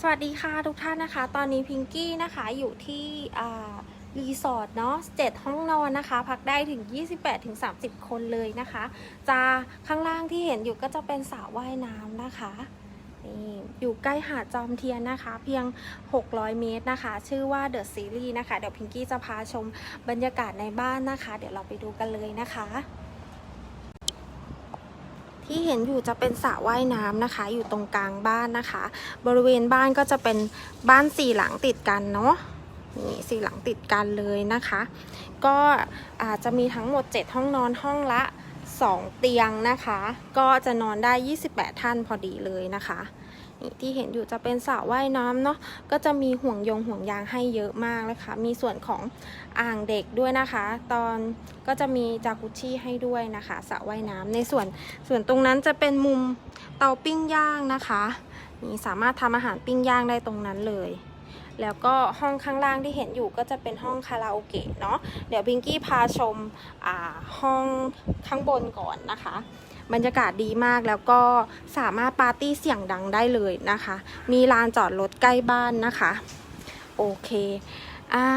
สวัสดีค่ะทุกท่านนะคะ ตอนนี้พิงกี้นะคะอยู่ที่รีสอร์ทเนาะ7ห้องนอนนะคะ พักได้ถึง 28-30 คนเลยนะคะ จะข้างล่างที่เห็นอยู่ก็จะเป็นสระว่ายน้ำนะคะนี่อยู่ใกล้หาดจอมเทียนนะคะ เพียง 600 เมตรนะคะ ชื่อว่า The Series นะคะ เดี๋ยวพิงกี้จะพาชมบรรยากาศในบ้านนะคะ เดี๋ยวเราไปดูกันเลยนะคะ ที่เห็นอยู่จะเป็นสระว่ายน้ำนะคะ อยู่ตรงกลางบ้านนะคะ บริเวณบ้านก็จะเป็นบ้านสี่หลังติดกันเนาะนี่สี่หลังติดกันเลยนะคะ ก็อาจจะมีทั้งหมด 7 ห้องนอนห้องละ 2 เตียงนะคะ ก็จะนอนได้ 28 ท่านพอดีเลยนะคะ นี่ที่เห็นอยู่จะเป็นสระว่ายน้ำเนาะก็จะมีห่วงยงห่วงยางให้เยอะมากเลยค่ะ มีส่วนของอ่างเด็กด้วยนะคะ ตอนก็จะมีจากุชี่ให้ด้วยนะคะสระว่ายน้ำในส่วนส่วนตรงนั้นจะเป็นมุมเตาปิ้งย่างนะคะนี่สามารถทำอาหารปิ้งย่างได้ตรงนั้นเลยแล้วก็ห้องข้างล่างที่เห็นอยู่ก็จะเป็นห้องคาราโอเกะเนาะเดี๋ยวพิงกี้พาชมห้องข้างบนก่อนนะคะ บรรยากาศดีมากแล้วก็สามารถปาร์ตี้เสียงดังได้เลยนะคะ มีลานจอดรถใกล้บ้านนะคะ โอเค อ่า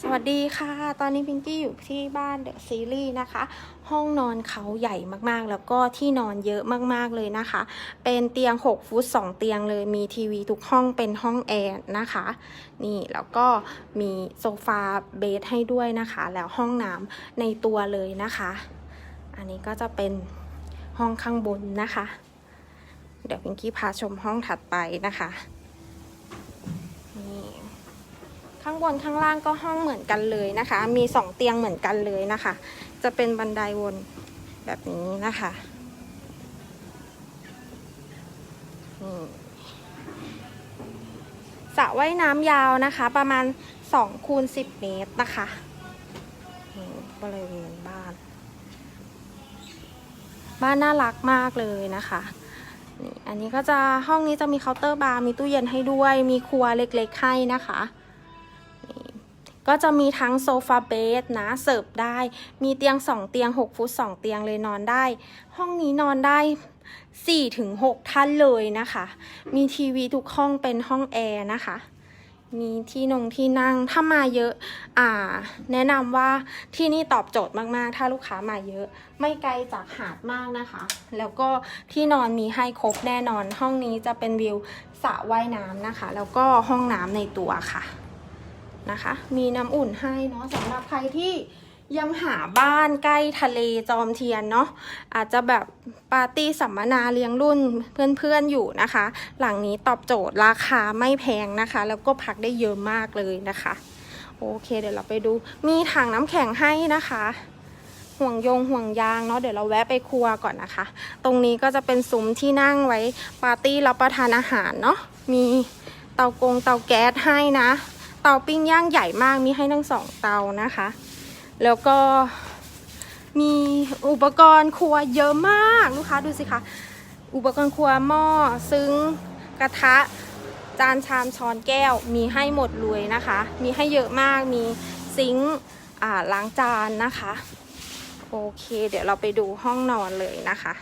สวัสดีค่ะ ตอนนี้พิงกี้อยู่ที่บ้านเดอะซีรีส์นะคะ ห้องนอนเขาใหญ่มากๆ แล้วก็ที่นอนเยอะมากๆเลยนะคะ เป็นเตียง 6 ฟุต 2 เตียงเลย มีทีวีทุกห้องเป็นห้องแอร์นะคะ นี่แล้วก็มีโซฟาเบดให้ด้วยนะคะ แล้วห้องน้ำในตัวเลยนะคะ อันนี้ก็จะเป็น ห้องข้างบนนะคะ เดี๋ยวพิงกี้พาชมห้องถัดไปนะคะนี่ข้างบนข้างล่างก็ห้องเหมือนกันเลยนะคะ มีสองเตียงเหมือนกันเลยนะคะ จะเป็นบันไดวนแบบนี้นะคะนี่สระว่ายน้ำยาวนะคะ ประมาณ2คูณ10 เมตรนะคะบริเวณ บ้านน่ารักมากเลยนะคะนี่อันนี้ก็จะห้องนี้จะมีเคาน์เตอร์บาร์มีตู้เย็นให้ด้วย มีครัวเล็กๆให้นะคะก็จะมีทั้งโซฟาเบดนะเสิร์ฟได้ มีเตียง 2 เตียง 6 ฟุต 2 เตียงเลยนอนได้ ห้องนี้นอนได้4ถึง6ท่านเลยนะคะ มีทีวีทุกห้องเป็นห้องแอร์นะคะ มีที่นงที่นั่งถ้ามาเยอะ อ่า แนะนำว่าที่นี่ตอบโจทย์มากๆ ถ้าลูกค้ามาเยอะ ไม่ไกลจากหาดมากนะคะ แล้วก็ที่นอนมีให้ครบแน่นอน ห้องนี้จะเป็นวิวสระว่ายน้ำนะคะ แล้วก็ห้องน้ำในตัวค่ะนะคะ มีน้ำอุ่นให้เนาะสำหรับใครที่ ยังหาบ้านใกล้ทะเลจอมเทียนเนาะอาจจะแบบปาร์ตี้สัมมนาเลี้ยงรุ่นเพื่อนๆอยู่นะคะ หลังนี้ตอบโจทย์ราคาไม่แพงนะคะ แล้วก็พักได้เยอะมากเลยนะคะ โอเค เดี๋ยวเราไปดู มีถังน้ำแข็งให้นะคะ ห่วงยงห่วงยางเนาะเดี๋ยวเราแวะไปครัวก่อนนะคะ ตรงนี้ก็จะเป็นซุ้มที่นั่งไว้ปาร์ตี้รับประทานอาหารเนาะมีเตากงเตาแก๊สให้นะ เตาปิ้งย่างใหญ่มากมีให้ทั้งสองเตานะคะ แล้วก็มีอุปกรณ์ครัวเยอะมากลูกค้าดูสิคะอุปกรณ์ครัวหม้อซึ้งกระทะ จานชามช้อนแก้ว มีให้หมดเลยนะคะ มีให้เยอะมากมีซิงค์อ่าล้างจานนะคะโอเค เดี๋ยวเราไปดูห้องนอนเลยนะคะ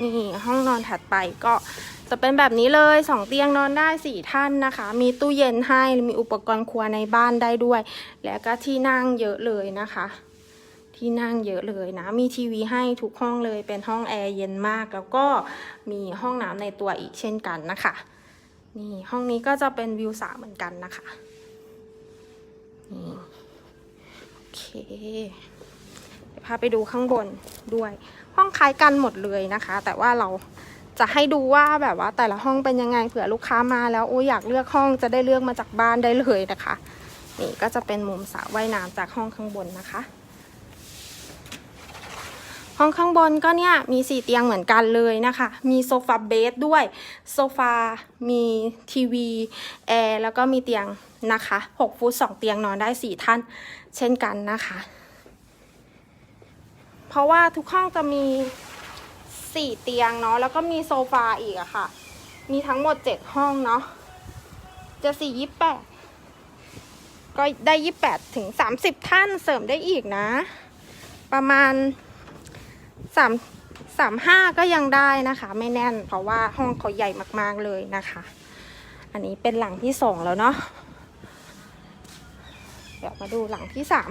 นี่ห้องนอนถัดไปก็ จะเป็นแบบนี้เลยสองเตียงนอนได้สี่ท่านนะคะ มีตู้เย็นให้มีอุปกรณ์ครัวในบ้านได้ด้วย แล้วก็ที่นั่งเยอะเลยนะคะ ที่นั่งเยอะเลยนะ มีทีวีให้ทุกห้องเลยเป็นห้องแอร์เย็นมาก แล้วก็มีห้องน้ำในตัวอีกเช่นกันนะคะนี่ห้องนี้ก็จะเป็นวิวสระเหมือนกันนะคะนี่โอเคเดี๋ยวพาไปดูข้างบนด้วย ห้องคล้ายกันหมดเลยนะคะ แต่ว่าเรา จะให้ดูว่าแบบว่าแต่ละห้องเป็นยังไงเผื่อลูกค้ามาแล้วโอ้ยอยากเลือกห้องจะได้เลือกมาจากบ้านได้เลยนะคะ นี่ก็จะเป็นมุมสระว่ายน้ำจากห้องข้างบนนะคะ ห้องข้างบนก็เนี่ยมีสี่เตียงเหมือนกันเลยนะคะ มีโซฟาเบดด้วยโซฟา มีทีวีแอร์แล้วก็มีเตียงนะคะ6ฟุต2เตียงนอนได้4ท่านเช่นกันนะคะ เพราะว่าทุกห้องจะมี สี่เตียงเนาะแล้วก็มีโซฟาอีกอะค่ะ มีทั้งหมดเจ็ดห้องเนาะจะสี่ยี่แปดก็ได้ยี่แปดถึงสามสิบท่านเสริมได้อีกนะ ประมาณสามสามห้าก็ยังได้นะคะ ไม่แน่น เพราะว่าห้องเขาใหญ่มากๆเลยนะคะ อันนี้เป็นหลังที่สองแล้วเนาะเดี๋ยวมาดูหลังที่สาม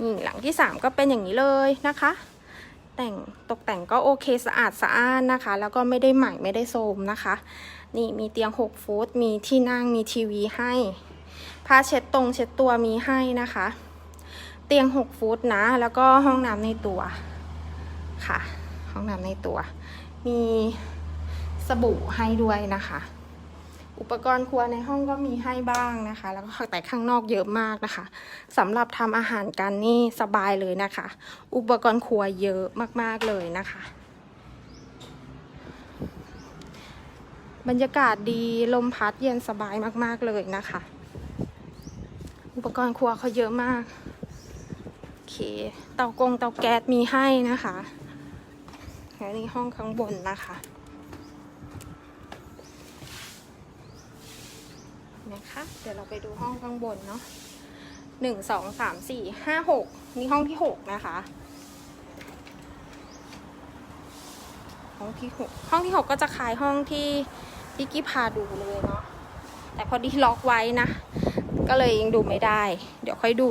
นี่หลังที่สามก็เป็นอย่างนี้เลยนะคะ แต่งตกแต่งก็โอเคสะอาดสะอ้านนะคะ แล้วก็ไม่ได้ใหม่ไม่ได้โทรมนะคะ นี่มีเตียง 6 ฟุต มีที่นั่งมีทีวีให้ผ้าเช็ดตรงเช็ดตัวมีให้นะคะ เตียง 6 ฟุตนะ แล้วก็ห้องน้ำในตัวค่ะ ห้องน้ำในตัว มีสบู่ให้ด้วยนะคะ อุปกรณ์ครัวในห้องก็มีให้บ้างนะคะ แล้วก็แต่ข้างนอกเยอะมากนะคะสำหรับทำอาหารกันนี่สบายเลยนะคะ อุปกรณ์ครัวเยอะมากๆเลยนะคะ บรรยากาศดีลมพัดเย็นสบายมากๆเลยนะคะ อุปกรณ์ครัวเขาเยอะมากโอเคเตากงเตาแก๊สมีให้นะคะและนี่ห้องข้างบนนะคะ นะคะ เดี๋ยวเราไปดูห้องข้างบนเนาะหนึ่งสองสามสี่ห้าหกนี่ห้องที่หกนะคะ ห้องที่หกห้องที่หกก็จะคล้ายห้องที่ที่กี้พาดูเลยเนาะแต่พอดีล็อกไว้นะ ก็เลยยังดูไม่ได้ เดี๋ยวค่อยดู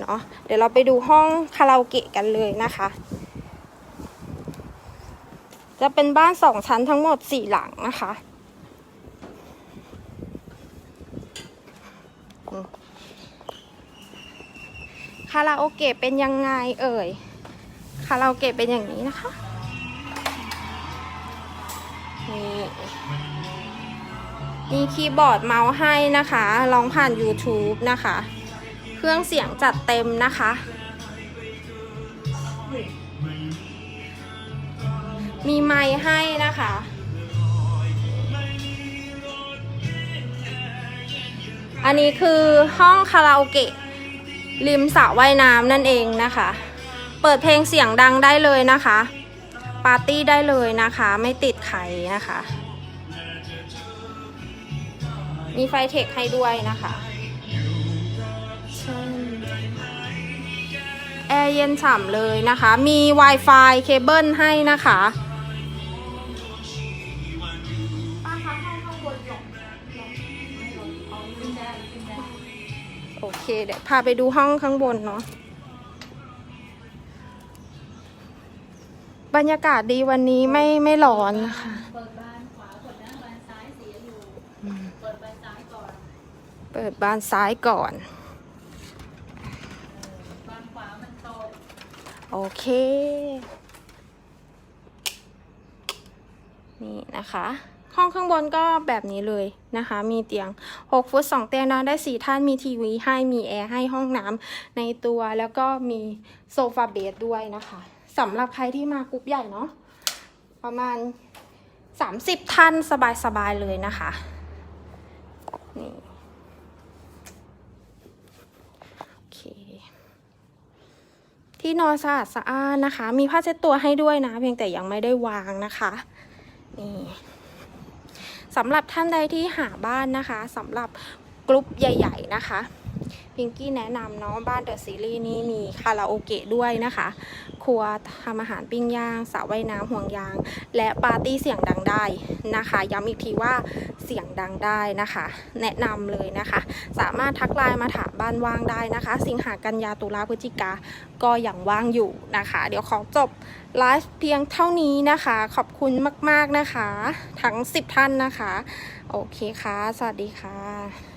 เนาะเดี๋ยวเราไปดูห้องคาราโอเกะกันเลยนะคะ จะเป็นบ้านสองชั้นทั้งหมดสี่หลังนะคะอืม คาราโอเกะเป็นยังไงเอ่ย คาราโอเกะเป็นอย่างนี้นะคะ นี่มีคีย์บอร์ดเมาส์ให้นะคะลองผ่าน YouTube นะคะ เครื่องเสียงจัดเต็มนะคะ มีไมค์ให้นะคะ อันนี้คือห้องคาราโอเกะริมสระว่ายน้ำนั่นเองนะคะ เปิดเพลงเสียงดังได้เลยนะคะ ปาร์ตี้ได้เลยนะคะ ไม่ติดใครนะคะ มีไฟเทคให้ด้วยนะคะแอร์เย็นฉ่ำเลยนะคะ มี Wi-Fi เคเบิลให้นะคะ เดี๋ยวพาไปดูห้องข้างบนเนาะบรรยากาศดีวันนี้ไม่ไม่ร้อนนะคะเปิดบานขวาเปิดหน้าบานซ้ายเสียอยู่เปิดบานซ้ายก่อนเปิดบานซ้ายก่อนบานขวามันตโอเค นี่นะคะ ห้องข้างบนก็แบบนี้เลยนะคะ มีเตียง 6 ฟุต 2 เตียงนอนได้ 4 ท่าน มีทีวีให้ มีแอร์ให้ห้องน้ำในตัว แล้วก็มีโซฟาเบดด้วยนะคะสำหรับใครที่มากรุ๊ปใหญ่เนาะ ประมาณ 30 ท่านสบายๆเลยนะคะ นี่โอเค ที่นอนสะอาดสะอานนะคะ มีผ้าเช็ดตัวให้ด้วยนะ เพียงแต่ยังไม่ได้วางนะคะ นี่ สำหรับท่านใดที่หาบ้านนะคะสำหรับกลุ่มใหญ่ ๆ นะคะ พิงกี้แนะนำเนาะบ้านเดอะซีรีส์นี้มีคาราโอเกะด้วยนะคะ ครัวทำอาหารปิ้งย่างสระว่ายน้ำห่วงยาง และปาร์ตี้เสียงดังได้นะคะ ย้ำอีกทีว่าเสียงดังได้นะคะ แนะนำเลยนะคะ สามารถทักไลน์มาถามบ้านว่างได้นะคะ สิงหากันยาตุลาพฤศจิกาก็ยังว่างอยู่นะคะ เดี๋ยวขอจบไลฟ์เพียงเท่านี้นะคะ ขอบคุณมาก ๆ นะคะ ทั้ง 10 ท่านนะคะ โอเคค่ะ สวัสดีค่ะ